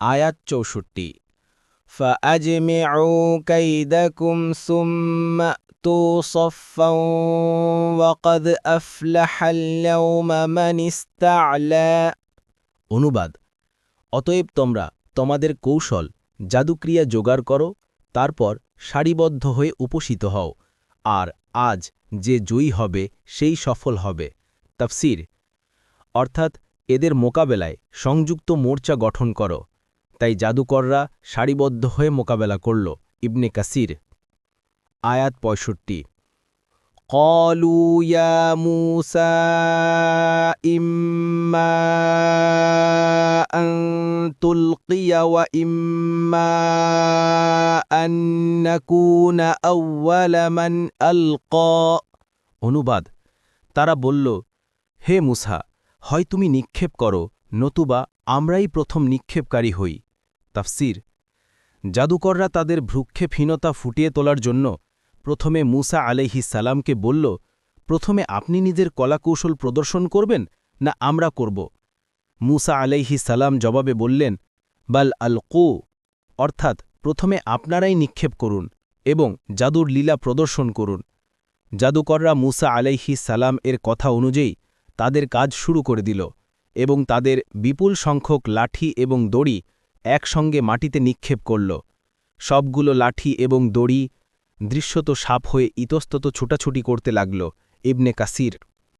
আয়াত চৌষট্টি فأجمعوا كيدكم ثم أتوا صفا وقد أفلح اليوم من استعلى অনুবাদ অতএব তোমরা তোমাদের কৌশল জাদুক্রিয়া জোগাড় করো তারপর সারিবদ্ধ হয়ে উপসিত হও আর আজ যে জয়ী হবে সেই সফল হবে তাফসির অর্থাৎ এদের মোকাবেলায় সংযুক্ত মোর্চা গঠন করো তাই জাদুকররা সারিবদ্ধ হয়ে মোকাবেলা করল। ইবনে কাসির, আয়াত পঁয়ষট্টি। قالوا يا موسى إما أن تلقي وإما أن نكون أول من ألقى অনুবাদ, তারা বলল, হে মুসা, হয় তুমি নিক্ষেপ করো, নতুবা আমরাই প্রথম নিক্ষেপকারী হই। তাফসির। জাদুকররা তাদের ভ্রুক্ষেপহীনতা ফুটিয়ে তোলার জন্য প্রথমে মুসা আলাইহি সালামকে বলল, প্রথমে আপনি নিজের কলাকৌশল প্রদর্শন করবেন না আমরা করব? মুসা আলাইহি সালাম জবাবে বললেন, বাল আল কো অর্থাৎ প্রথমে আপনারাই নিক্ষেপ করুন এবং জাদুর লীলা প্রদর্শন করুন। জাদুকররা মুসা আলাইহি সালাম এর কথা অনুযায়ী তাদের কাজ শুরু করে দিল এবং তাদের বিপুল সংখ্যক লাঠি এবং দড়ি একসঙ্গে মাটিতে নিক্ষেপ করল। সবগুলো লাঠি এবং দড়ি দৃশ্যত সাপ হয়ে ইতস্তত ছুটাছুটি করতে লাগল। ইবনে কাসির